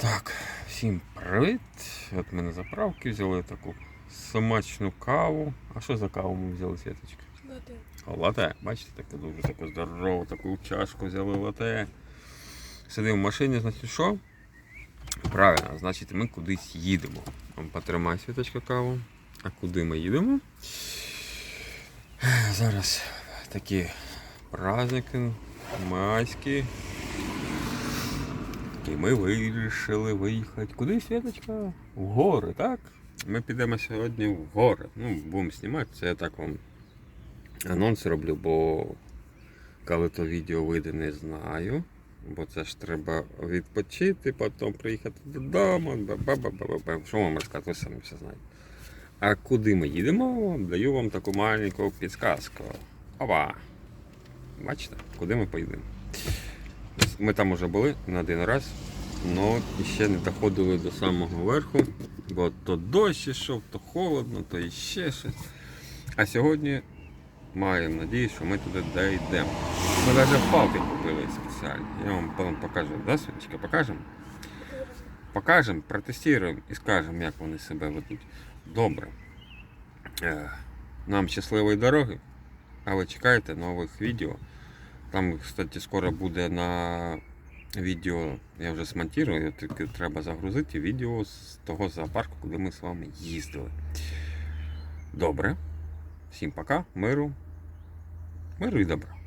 Так, всім привіт. От ми на заправки взяли таку смачну каву. А що за каву ми взяли, Світочка? Лати. А, Лате. Бачите, таку дуже таку здорову, таку чашку взяли лате. Сидимо в машині, значить що? Правильно, значить ми кудись їдемо. Потримай світочка каву. А куди ми їдемо? Зараз такі праздники майські. І ми вирішили виїхати. Куди Світочка? В гори, так? Ми підемо сьогодні в гори. Ну, будемо знімати, це я так вам анонс роблю, бо коли то відео вийде, не знаю. Бо це ж треба відпочити, потім приїхати додому. ба-ба-ба-ба-ба. Що вам розказати, ви самі все знаєте. А куди ми їдемо? Даю вам таку маленьку підсказку. Ова! Бачите, куди ми поїдемо? Ми там уже були не один раз, але ще не доходили до самого верху, бо то дощ ішов, то холодно, то іще щось. А сьогодні маємо надію, що ми туди дійдемо. Ми навіть палки купили спеціальні. Я вам потім покажу, да, Світочка, покажемо? Покажемо, протестуємо і скажемо, як вони себе ведуть. Добре. Е, Нам щасливої дороги, а ви чекайте нових відео. Там, кстати, скоро буде на відео, я вже смонтирую, тільки треба загрузити відео з того зоопарку, куди ми з вами їздили. Добре. Всім пока, миру. Миру і добра.